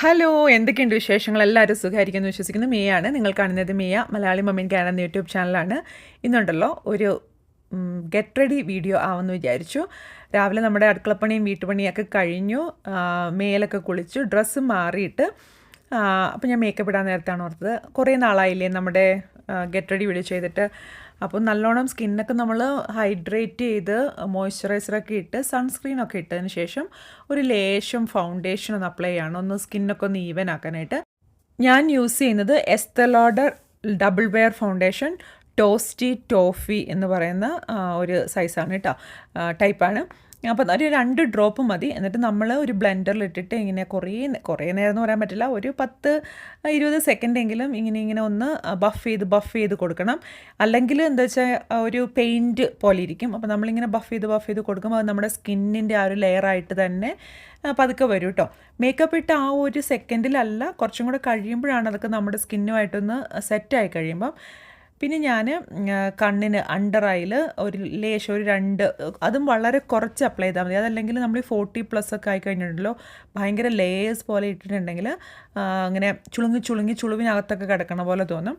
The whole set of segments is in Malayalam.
ഹലോ എന്തൊക്കെയുണ്ട് വിശേഷങ്ങൾ? എല്ലാവരും സുഖമായിരിക്കുന്നു വിശ്വസിക്കുന്നു. മിയാണ്. നിങ്ങൾ കാണുന്നത് Miya Malayali mom in can എന്ന യൂട്യൂബ് ചാനലാണ്. ഇന്നുണ്ടല്ലോ ഒരു ഗെറ്റ് റെഡി വീഡിയോ ആവുമെന്ന് വിചാരിച്ചു. രാവിലെ നമ്മുടെ അടുക്കളപ്പണിയും വീട്ടുപണിയൊക്കെ കഴിഞ്ഞു. മേലൊക്കെ കുളിച്ചു. ഡ്രസ്സ് മാറിയിട്ട് അപ്പോൾ ഞാൻ മേക്കപ്പ് ഇടാൻ നേരത്താണ് ഓർത്തത്. കുറേ നാളായില്ലേ നമ്മുടെ ഗെറ്റ് റെഡി വീഡിയോ ചെയ്തിട്ട്. അപ്പോൾ നല്ലോണം സ്കിന്നൊക്കെ നമ്മൾ ഹൈഡ്രേറ്റ് ചെയ്ത് മോയ്സ്ചറൈസറൊക്കെ ഇട്ട് സൺസ്ക്രീനൊക്കെ ഇട്ടതിന് ശേഷം ഒരു ലേശം ഫൗണ്ടേഷൻ ഒന്ന് അപ്ലൈ ചെയ്യണം. ഒന്ന് സ്കിന്നൊക്കെ ഒന്ന് ഈവൻ ആക്കാനായിട്ട്. ഞാൻ യൂസ് ചെയ്യുന്നത് Estee Lauder double wear foundation toasty toffee എന്ന് പറയുന്ന ഒരു സൈസാണ് കേട്ടോ ടൈപ്പാണ്. അപ്പോൾ ഒരു രണ്ട് ഡ്രോപ്പ് മതി. എന്നിട്ട് നമ്മൾ ഒരു ബ്ലെൻഡറിൽ ഇട്ടിട്ട് ഇങ്ങനെ കുറേ കുറേ നേരം എന്ന് പറയാൻ പറ്റില്ല. ഒരു പത്ത് ഇരുപത് സെക്കൻഡെങ്കിലും ഇങ്ങനെ ഇങ്ങനെ ഒന്ന് ബഫ് ചെയ്ത് ബഫ് ചെയ്ത് കൊടുക്കണം. അല്ലെങ്കിൽ എന്താ വെച്ചാൽ ഒരു പെയിന്റ് പോലെ ഇരിക്കും. അപ്പോൾ നമ്മളിങ്ങനെ ബഫ് ചെയ്ത് ബഫ് ചെയ്ത് കൊടുക്കുമ്പോൾ അത് നമ്മുടെ സ്കിന്നിന്റെ ആ ഒരു ലെയറായിട്ട് തന്നെ പതുക്കെ വരും കേട്ടോ മേക്കപ്പ് ഇട്ട് ആ ഒരു സെക്കൻഡിലല്ല കുറച്ചും കൂടെ കഴിയുമ്പോഴാണ് അതൊക്കെ നമ്മുടെ സ്കിന്നുമായിട്ടൊന്ന് സെറ്റായി കഴിയുമ്പം പിന്നെ ഞാൻ കണ്ണിന് അണ്ടർ ഐയിൽ ഒരു ലേശം ഒരു രണ്ട് അതും വളരെ കുറച്ച് അപ്ലൈ ചെയ്താൽ മതി. അതല്ലെങ്കിൽ നമ്മൾ ഈ ഫോർട്ടി പ്ലസ് ഒക്കെ ആയി കഴിഞ്ഞിട്ടുണ്ടല്ലോ ഭയങ്കര ലേയേഴ്സ് പോലെ ഇട്ടിട്ടുണ്ടെങ്കിൽ അങ്ങനെ ചുളുങ്ങി ചുളുങ്ങി ചുളുവിനകത്തൊക്കെ കിടക്കണ പോലെ തോന്നും.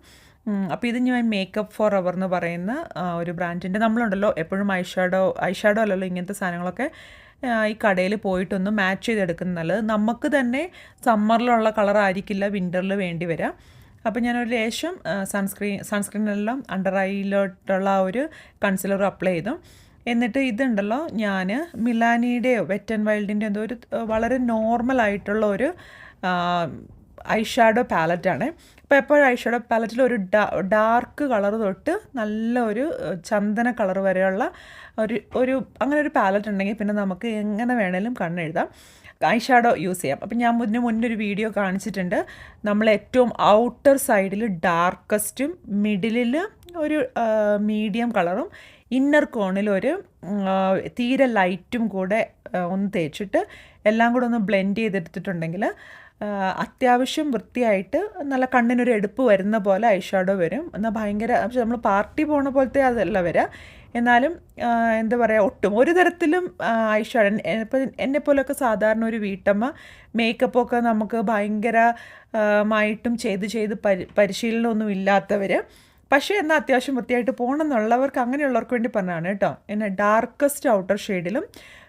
അപ്പോൾ ഇത് ഞാൻ മേക്കപ്പ് ഫോർ അവർ എന്ന് പറയുന്ന ഒരു ബ്രാൻഡിന്റെ നമ്മളുണ്ടല്ലോ എപ്പോഴും ഐഷാഡോ ഐഷാഡോ അല്ലല്ലോ ഇങ്ങനത്തെ സാധനങ്ങളൊക്കെ ഈ കടയിൽ പോയിട്ടൊന്ന് മാച്ച് ചെയ്തെടുക്കുന്നത് നമുക്ക് തന്നെ സമ്മറിലുള്ള കളർ ആയിരിക്കില്ല വിന്ററിൽ വേണ്ടി വരാം. അപ്പോൾ ഞാനൊരു ലേശം സൺസ്ക്രീൻ സൺസ്ക്രീനെല്ലാം അണ്ടർ ഐയിലോട്ടുള്ള ആ ഒരു കൺസിലർ അപ്ലൈ ചെയ്തു. എന്നിട്ട് ഇതുണ്ടല്ലോ ഞാൻ മിലാനിയുടെയോ വെറ്റ് ആൻഡ് വൈൽഡിന്റെ എന്തോ ഒരു വളരെ നോർമൽ ആയിട്ടുള്ള ഒരു ഐ ഷാഡോ പാലറ്റാണ് അപ്പോൾ എപ്പോഴും ഐ ഷാഡോ പാലറ്റിൽ ഒരു ഡാർക്ക് കളർ തൊട്ട് നല്ല ഒരു ചന്ദന കളർ വരെയുള്ള ഒരു ഒരു അങ്ങനെ ഒരു പാലറ്റ് ഉണ്ടെങ്കിൽ പിന്നെ നമുക്ക് എങ്ങനെ വേണേലും കണ്ണെഴുതാം. ഐ ഷാഡോ യൂസ് ചെയ്യാം. അപ്പം ഞാൻ മുന്നേ ഒരു വീഡിയോ കാണിച്ചിട്ടുണ്ട്. നമ്മൾ ഏറ്റവും ഔട്ടർ സൈഡിൽ ഡാർക്കസ്റ്റും മിഡിലിൽ ഒരു മീഡിയം കളറും ഇന്നർ കോണിൽ ഒരു തീരെ ലൈറ്റും കൂടെ ഒന്ന് തേച്ചിട്ട് എല്ലാം കൂടെ ഒന്ന് ബ്ലെൻഡ് ചെയ്തെടുത്തിട്ടുണ്ടെങ്കിൽ അത്യാവശ്യം വൃത്തിയായിട്ട് നല്ല കണ്ണിനൊരു എടുപ്പ് വരുന്ന പോലെ ഐ ഷാഡോ വരും. എന്നാൽ ഭയങ്കര പക്ഷെ നമ്മൾ പാർട്ടി പോണ പോലത്തെ അതല്ല വരിക എന്നാലും എന്താ പറയുക ഒട്ടും. ഒരു തരത്തിലും ഐ ഇപ്പം എന്നെപ്പോലൊക്കെ സാധാരണ ഒരു വീട്ടമ്മ മേക്കപ്പൊക്കെ നമുക്ക് ഭയങ്കരമായിട്ടും ചെയ്ത് ചെയ്ത് പരി പരിശീലനമൊന്നും ഇല്ലാത്തവർ പക്ഷേ എന്നാൽ അത്യാവശ്യം വൃത്തിയായിട്ട് പോകണം എന്നുള്ളവർക്ക് അങ്ങനെയുള്ളവർക്ക് വേണ്ടി പറഞ്ഞതാണ് കേട്ടോ. എന്നെ ഡാർക്കസ്റ്റ് ഔട്ടർ ഷെയ്ഡിലും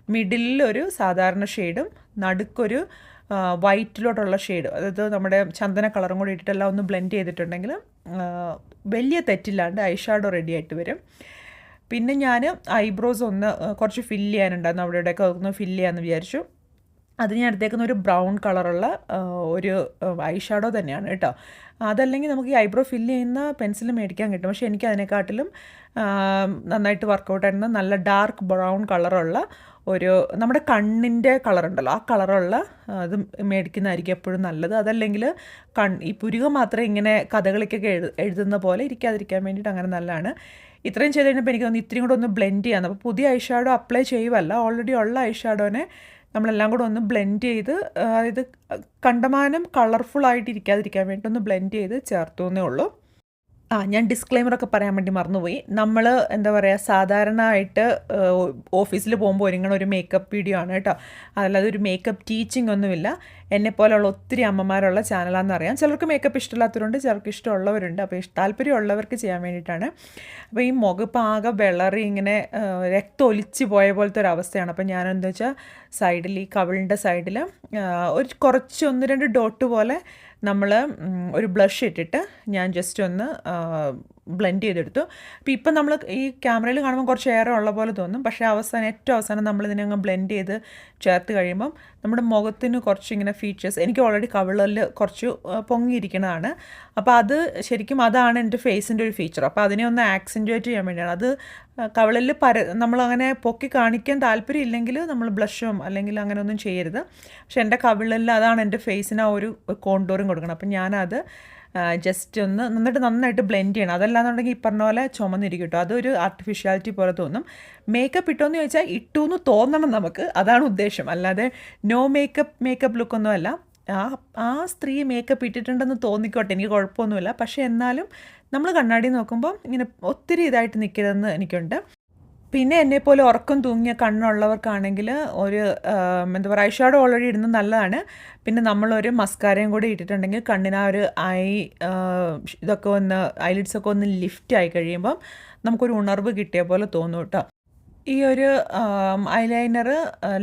മിഡിലൊരു സാധാരണ ഷെയ്ഡും നടുക്കൊരു വൈറ്റിലോട്ടുള്ള ഷെയ്ഡ് അതായത് നമ്മുടെ ചന്ദന കളറും കൂടി ഇട്ടിട്ടെല്ലാം ഒന്ന് ബ്ലെൻഡ് ചെയ്തിട്ടുണ്ടെങ്കിൽ വലിയ തെറ്റില്ലാണ്ട് ഐ ഷാഡോ റെഡി ആയിട്ട് വരും. പിന്നെ ഞാൻ ഐബ്രോസ് ഒന്ന് കുറച്ച് ഫില്ല് ചെയ്യാനുണ്ടായിരുന്നു. അവിടെ ഇവിടെയൊക്കെ ഒന്ന് ഫില്ല് ചെയ്യാമെന്ന് വിചാരിച്ചു. അത് ഞാൻ എടുത്തേക്കുന്ന ഒരു ബ്രൗൺ കളറുള്ള ഒരു ഐ ഷാഡോ തന്നെയാണ് കേട്ടോ. അതല്ലെങ്കിൽ നമുക്ക് ഈ ഐബ്രോ ഫില്ല് ചെയ്യുന്ന പെൻസിൽ മേടിക്കാൻ കിട്ടും. പക്ഷേ എനിക്ക് അതിനെക്കാട്ടിലും നന്നായിട്ട് വർക്കൗട്ട് ആയിരുന്ന നല്ല ഡാർക്ക് ബ്രൗൺ കളറുള്ള ഒരു നമ്മുടെ കണ്ണിന്റെ കളറുണ്ടല്ലോ ആ കളറുള്ള അത് മേടിക്കുന്നതായിരിക്കും എപ്പോഴും നല്ലത്. അതല്ലെങ്കിൽ കൺ ഈ പുരുക മാത്രമേ ഇങ്ങനെ കഥകളിക്കൊക്കെ എഴു എഴുതുന്ന പോലെ ഇരിക്കാതിരിക്കാൻ വേണ്ടിയിട്ട് അങ്ങനെ നല്ലതാണ്. ഇത്രയും ചെയ്ത് കഴിഞ്ഞപ്പോൾ എനിക്ക് തോന്നുന്നു ഇത്രയും കൂടെ ഒന്ന് ബ്ലെൻഡ് ചെയ്യാൻ അപ്പോൾ പുതിയ ഐ ഷാഡോ അപ്ലൈ ചെയ്യുമല്ല ഓൾറെഡി ഉള്ള ഐ ഷാഡോനെ നമ്മളെല്ലാം കൂടെ ഒന്ന് ബ്ലെൻഡ് ചെയ്ത് അതായത് കണ്ടമാനം കളർഫുൾ ആയിട്ട് ഇരിക്കാതിരിക്കാൻ വേണ്ടി ഒന്ന് ബ്ലെൻഡ് ചെയ്ത് ചേർത്തു എന്നേ ഉള്ളൂ. ആ ഞാൻ ഡിസ്ക്ലെയിമറൊക്കെ പറയാൻ വേണ്ടി മറന്നുപോയി. നമ്മൾ എന്താ പറയുക സാധാരണ ആയിട്ട് ഓഫീസിൽ പോകുമ്പോൾ ഒരുങ്ങണ ഒരു മേക്കപ്പ് വീഡിയോ ആണ് കേട്ടോ. അതല്ലാതെ ഒരു മേക്കപ്പ് ടീച്ചിങ് ഒന്നുമില്ല. എന്നെപ്പോലെയുള്ള ഒത്തിരി അമ്മമാരുള്ള ചാനലാണെന്ന് അറിയാം. ചിലർക്ക് മേക്കപ്പ് ഇഷ്ടമില്ലാത്തവരുണ്ട് ചിലർക്ക് ഇഷ്ടമുള്ളവരുണ്ട്. അപ്പോൾ താല്പര്യമുള്ളവർക്ക് ചെയ്യാൻ വേണ്ടിയിട്ടാണ്. അപ്പോൾ ഈ മുഖപ്പ് ആകെ വിളറി ഇങ്ങനെ രക്തം ഒലിച്ച് പോയ പോലത്തെ ഒരു അവസ്ഥയാണ്. അപ്പോൾ ഞാനെന്താ വെച്ചാൽ സൈഡിൽ ഈ കവിളിന്റെ സൈഡിൽ ഒരു കുറച്ച് ഒന്ന് രണ്ട് ഡോട്ട് പോലെ നമ്മൾ ഒരു ബ്ലഷ് ഇട്ടിട്ട് ഞാൻ ജസ്റ്റ് ഒന്ന് ബ്ലെൻഡ് ചെയ്തെടുത്തു. അപ്പോൾ ഇപ്പം നമ്മൾ ഈ ക്യാമറയിൽ കാണുമ്പോൾ കുറച്ച് ഏറെ ഉള്ള പോലെ തോന്നും. പക്ഷേ അവസാനം ഏറ്റവും അവസാനം നമ്മൾ ഇതിനെ അങ്ങ് ബ്ലെൻഡ് ചെയ്ത് ചേർത്ത് കഴിയുമ്പം നമ്മുടെ മുഖത്തിന് കുറച്ച് ഇങ്ങനെ ഫീച്ചേഴ്സ് എനിക്ക് ഓൾറെഡി കവിളിൽ കുറച്ച് പൊങ്ങിയിരിക്കുന്നതാണ് അപ്പോൾ അത് ശരിക്കും അതാണ് എന്റെ ഫേസിന്റെ ഒരു ഫീച്ചർ അപ്പോൾ അതിനെ ഒന്ന് ആക്സെന്റുവേറ്റ് ചെയ്യാൻ വേണ്ടിയാണ്. അത് കവിളിൽ പര നമ്മളങ്ങനെ പൊക്കി കാണിക്കാൻ താല്പര്യം ഇല്ലെങ്കിൽ നമ്മൾ ബ്ലഷും അല്ലെങ്കിൽ അങ്ങനെ ഒന്നും ചെയ്യരുത്. പക്ഷെ എന്റെ കവിളിൽ അതാണ് എന്റെ ഫേസിന് ആ ഒരു കോണ്ടോറും കൊടുക്കണം അപ്പം ഞാനത് ജസ്റ്റ് ഒന്ന് നന്നായിട്ട് നന്നായിട്ട് ബ്ലെൻഡ് ചെയ്യണം. അതല്ലാന്നുണ്ടെങ്കിൽ ഈ പറഞ്ഞ പോലെ ചുമന്നിരിക്കും കേട്ടോ അതൊരു ആർട്ടിഫിഷ്യാലിറ്റി പോലെ തോന്നും. മേക്കപ്പ് ഇട്ടോന്ന് ചോദിച്ചാൽ ഇട്ടു എന്ന് തോന്നണം നമുക്ക്. അതാണ് ഉദ്ദേശം. അല്ലാതെ നോ മേക്കപ്പ് മേക്കപ്പ് ലുക്കൊന്നും അല്ല. ആ ആ സ്ത്രീ മേക്കപ്പ് ഇട്ടിട്ടുണ്ടെന്ന് തോന്നിക്കോട്ടെ. എനിക്ക് കുഴപ്പമൊന്നുമില്ല. പക്ഷേ എന്നാലും നമ്മൾ കണ്ണാടി നോക്കുമ്പോൾ ഇങ്ങനെ ഒത്തിരി ഇതായിട്ട് നിൽക്കരുതെന്ന് എനിക്കുണ്ട്. പിന്നെ പോലെ ഉറക്കം തൂങ്ങിയ കണ്ണുള്ളവർക്കാണെങ്കിൽ ഒരു എന്താ പറയുക ഐഷാഡ് ഓൾറെഡി ഇടുന്നത് നല്ലതാണ്. പിന്നെ നമ്മളൊരു മസ്കാരയും കൂടി ഇട്ടിട്ടുണ്ടെങ്കിൽ കണ്ണിന് ആ ഒരു ഐ ഇതൊക്കെ ഒന്ന് ഐലിഡ്സ് ഒക്കെ ഒന്ന് ലിഫ്റ്റ് ആയി കഴിയുമ്പം നമുക്കൊരു ഉണർവ് കിട്ടിയ പോലെ തോന്നും കേട്ടോ. ഈ ഒരു ഐലൈനർ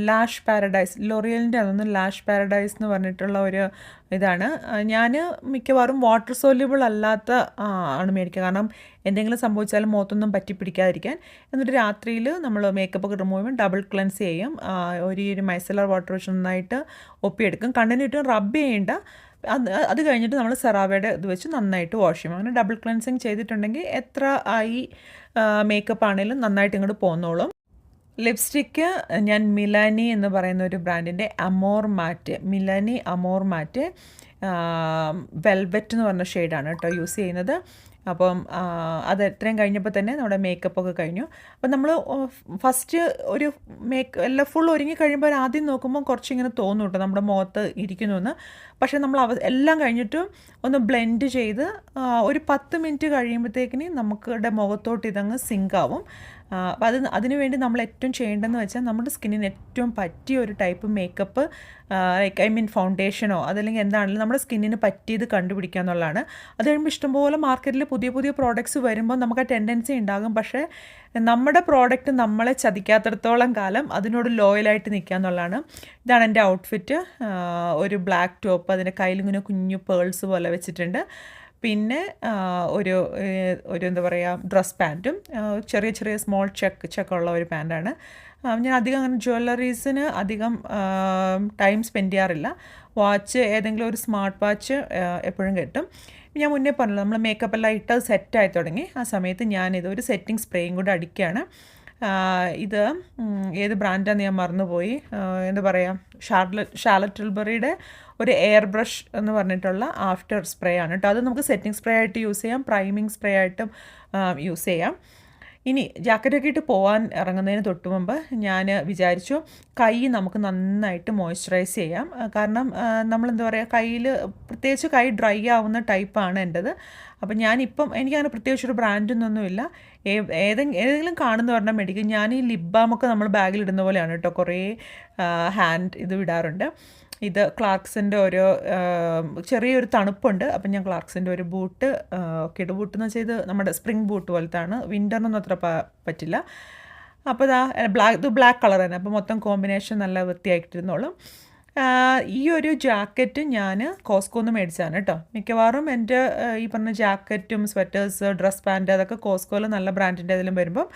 ലാഷ് പാരഡൈസ് ലോറിയലിന്റെ അതൊന്ന് ലാഷ് പാരഡൈസ് എന്ന് പറഞ്ഞിട്ടുള്ള ഒരു ഇതാണ്. ഞാൻ മിക്കവാറും വാട്ടർ സോല്യൂബിൾ അല്ലാത്ത ആണ് മേടിക്കുക. കാരണം എന്തെങ്കിലും സംഭവിച്ചാലും മുഖത്തൊന്നും പറ്റി പിടിക്കാതിരിക്കാൻ. എന്നിട്ട് രാത്രിയിൽ നമ്മൾ മേക്കപ്പ് ഒക്കെ റിമൂവ് ചെയ്യുമ്പോൾ ഡബിൾ ക്ലെൻസ് ചെയ്യും. ഒരു ഒരു മൈസലർ വാട്ടർ വെച്ച് നന്നായിട്ട് ഒപ്പിയെടുക്കും. കണ്ണിനിട്ട് റബ്ബ് ചെയ്യേണ്ട. അത് അത് കഴിഞ്ഞിട്ട് നമ്മൾ സെറാവയുടെ ഇത് വെച്ച് നന്നായിട്ട് വാഷ് ചെയ്യും. അങ്ങനെ ഡബിൾ ക്ലൻസിങ് ചെയ്തിട്ടുണ്ടെങ്കിൽ എത്ര ആയി മേക്കപ്പ് ആണെങ്കിലും നന്നായിട്ട് ഇങ്ങോട്ട് പോന്നോളും. ലിപ്സ്റ്റിക്ക് ഞാൻ മിലാനി എന്ന് പറയുന്ന ഒരു ബ്രാൻഡിന്റെ അമോർ മാറ്റ് മിലാനി അമോർ മാറ്റ് വെൽവെറ്റ് എന്ന് പറഞ്ഞ ഷെയ്ഡാണ് കേട്ടോ യൂസ് ചെയ്യുന്നത്. അപ്പം അത് എത്രയും കഴിഞ്ഞപ്പോൾ തന്നെ നമ്മുടെ മേക്കപ്പ് ഒക്കെ കഴിഞ്ഞു. അപ്പം നമ്മൾ ഫസ്റ്റ് ഒരു മേക്ക് എല്ലാം ഫുൾ ഒരുങ്ങി കഴിയുമ്പോൾ ആദ്യം നോക്കുമ്പോൾ കുറച്ചിങ്ങനെ തോന്നും കേട്ടോ. നമ്മുടെ മുഖത്ത് ഇരിക്കുന്നുവെന്ന്. പക്ഷേ നമ്മൾ അവ എല്ലാം കഴിഞ്ഞിട്ടും ഒന്ന് ബ്ലെൻഡ് ചെയ്ത് ഒരു പത്ത് മിനിറ്റ് കഴിയുമ്പോഴത്തേക്കിന് നമുക്കുടെ മുഖത്തോട്ട് ഇതങ്ങ് സിങ്ക് ആവും. അപ്പം അത് അതിനുവേണ്ടി നമ്മൾ ഏറ്റവും ചെയ്യേണ്ടതെന്ന് വെച്ചാൽ നമ്മുടെ സ്കിന്നിന് ഏറ്റവും പറ്റിയ ഒരു type makeup like I mean ഫൗണ്ടേഷനോ അതല്ലെങ്കിൽ എന്താണെങ്കിലും നമ്മുടെ സ്കിന്നിന് പറ്റിയത് കണ്ടുപിടിക്കുക എന്നുള്ളതാണ്. അത് കഴിയുമ്പോൾ ഇഷ്ടംപോലെ മാർക്കറ്റിൽ പുതിയ പുതിയ പ്രോഡക്റ്റ്സ് വരുമ്പോൾ നമുക്ക് ആ ടെൻഡൻസി ഉണ്ടാകും. പക്ഷേ നമ്മുടെ പ്രോഡക്റ്റ് നമ്മളെ ചതിക്കാത്തിടത്തോളം കാലം അതിനോട് ലോയലായിട്ട് നിൽക്കുക എന്നുള്ളതാണ്. ഇതാണ് എന്റെ ഔട്ട്ഫിറ്റ് ഒരു ബ്ലാക്ക് ടോപ്പ് അതിന്റെ കയ്യിലിങ്ങനെ കുഞ്ഞു പേൾസ് പോലെ വെച്ചിട്ടുണ്ട്. പിന്നെ ഒരു ഒരു എന്താ പറയുക ഡ്രസ് പാന്റും ചെറിയ ചെറിയ സ്മോൾ ചെക്ക് ചെക്കുള്ള ഒരു പാന്റാണ് ഞാൻ അധികം അങ്ങനെ ജ്വല്ലറീസിന് അധികം ടൈം സ്പെൻഡ് ചെയ്യാറില്ല. വാച്ച് ഏതെങ്കിലും ഒരു സ്മാർട്ട് വാച്ച് എപ്പോഴും കിട്ടും. ഞാൻ മുന്നേ പറഞ്ഞല്ലോ നമ്മൾ മേക്കപ്പ് എല്ലാം ഇട്ട് സെറ്റായി തുടങ്ങി. ആ സമയത്ത് ഞാനിത് ഒരു സെറ്റിംഗ് സ്പ്രേയും കൂടെ അടിക്കുകയാണ്. ഇത് ഏത് ബ്രാൻഡാന്ന് ഞാൻ മറന്നുപോയി. എന്താ പറയുക ഷാർലറ്റ് ഷാലറ്റ് ടിൽബറിയുടെ ഒരു എയർ ബ്രഷ് എന്ന് പറഞ്ഞിട്ടുള്ള ആഫ്റ്റർ സ്പ്രേ ആണ് കേട്ടോ. അത് നമുക്ക് സെറ്റിംഗ് സ്പ്രേ ആയിട്ട് യൂസ് ചെയ്യാം പ്രൈമിങ് സ്പ്രേ ആയിട്ടും യൂസ് ചെയ്യാം. ഇനി ജാക്കറ്റൊക്കെ ഇട്ട് പോകാൻ ഇറങ്ങുന്നതിന് തൊട്ട് മുമ്പ് ഞാൻ വിചാരിച്ചു കൈ നമുക്ക് നന്നായിട്ട് മോയ്സ്ചറൈസ് ചെയ്യാം. കാരണം നമ്മൾ എന്താ പറയുക കയ്യിൽ പ്രത്യേകിച്ച് കൈ ഡ്രൈ ആവുന്ന ടൈപ്പാണ് എന്റെത്. അപ്പം ഞാനിപ്പം എനിക്കങ്ങനെ പ്രത്യേകിച്ചൊരു ബ്രാൻഡൊന്നൊന്നുമില്ല ഏതെങ്കിലും ഏതെങ്കിലും കാണുന്ന പറഞ്ഞാൽ മേടിക്കും. ഞാൻ ഈ ലിപ് ബാമൊക്കെ നമ്മൾ ബാഗിലിടുന്ന പോലെയാണ് കേട്ടോ കുറേ ഹാൻഡ് ഇത് വിടാറുണ്ട്. ഇത് ക്ലാർക്സിന്റെ ഒരു ചെറിയൊരു തണുപ്പുണ്ട്. അപ്പം ഞാൻ ക്ലാർക്സിന്റെ ഒരു ബൂട്ട് കിട് ബൂട്ട് എന്ന് വെച്ചാൽ ഇത് നമ്മുടെ സ്പ്രിംഗ് ബൂട്ട് പോലത്താണ്. വിന്ററിനൊന്നും അത്ര പറ്റില്ല. അപ്പോൾ ഇതാ ബ്ലാക്ക് ഇത് ബ്ലാക്ക് കളർ തന്നെ. അപ്പോൾ മൊത്തം കോമ്പിനേഷൻ നല്ല വൃത്തിയായിട്ടിരുന്നോളും. ഈ ഒരു ജാക്കറ്റ് ഞാൻ കോസ്കോന്ന് മേടിച്ചാണ് കേട്ടോ മിക്കവാറും എന്റെ ഈ പറഞ്ഞ ജാക്കറ്റും സ്വെറ്റേഴ്സ് ഡ്രസ് പാന്റ് അതൊക്കെ കോസ്കോയിൽ നല്ല ബ്രാൻഡിന്റെ ഏതെങ്കിലും വരുമ്പം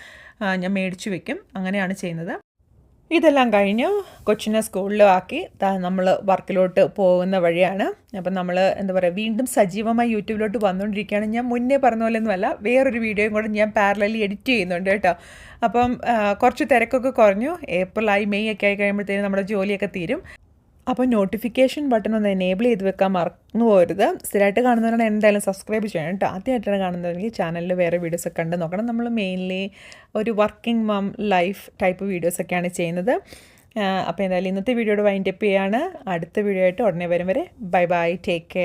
ഞാൻ മേടിച്ച് വെക്കും. അങ്ങനെയാണ് ചെയ്യുന്നത്. ഇതെല്ലാം കഴിഞ്ഞു കൊച്ചിനെ സ്കൂളിലും ആക്കി. നമ്മൾ വർക്കിലോട്ട് പോകുന്ന വഴിയാണ്. അപ്പം നമ്മൾ എന്താ പറയുക വീണ്ടും സജീവമായി യൂട്യൂബിലോട്ട് വന്നുകൊണ്ടിരിക്കുകയാണ്. ഞാൻ മുന്നേ പറഞ്ഞ പോലെ ഒന്നുമല്ല വേറൊരു വീഡിയോയും കൂടെ ഞാൻ പാരലലി എഡിറ്റ് ചെയ്യുന്നുണ്ട് കേട്ടോ. അപ്പം കുറച്ച് തിരക്കൊക്കെ കുറഞ്ഞു. ഏപ്രിലായി മെയ് ഒക്കെ ആയി കഴിയുമ്പോഴത്തേനും നമ്മുടെ ജോലിയൊക്കെ തീരും. അപ്പോൾ നോട്ടിഫിക്കേഷൻ ബട്ടൺ ഒന്ന് എനേബിൾ ചെയ്ത് വെക്കാൻ മറന്നു പോരുത്. സ്ഥിരമായിട്ട് കാണുന്നവരാണ് എന്തായാലും സബ്സ്ക്രൈബ് ചെയ്യണം കേട്ടോ. ആദ്യമായിട്ടാണ് കാണുന്നതെങ്കിൽ ചാനലിൽ വേറെ വീഡിയോസ് ഒക്കെ കണ്ട് നോക്കണം. നമ്മൾ മെയിൻലി ഒരു വർക്കിംഗ് മം ലൈഫ് ടൈപ്പ് വീഡിയോസൊക്കെയാണ് ചെയ്യുന്നത്. അപ്പോൾ എന്തായാലും ഇന്നത്തെ വീഡിയോയുടെ വൈൻഡപ്പ് ചെയ്യാണ്. അടുത്ത വീഡിയോ ആയിട്ട് ഉടനെ വരും വരെ. Bye bye take care